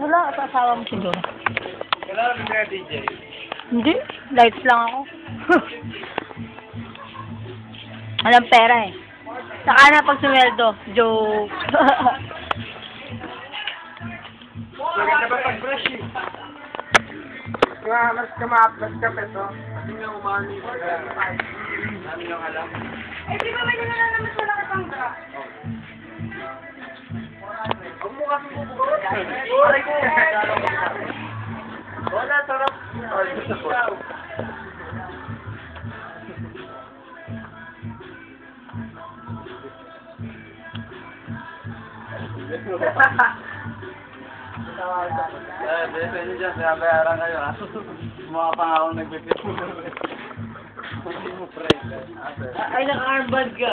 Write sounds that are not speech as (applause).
Wala, sa asawa mo siguro. Kailangan mo kaya DJ. Hindi, lights lang ako. (laughs) Walang pera eh. Saka na pag sumweldo, joke. Maganda ba pag brush eh? Kaya mas kama-plus ka peto. Hindi nga umani. Dami yung alam. Eh, di ba may nila naman sila kitang drop? Kasi bubukas. Aray ko. Wala, sarap. Ay, gusto ko. Eh, bese nyo dyan, sinabayaran kayo ha. Mga pangakong nagbibigay. Hindi mo pre. Ay, naka-armband ka.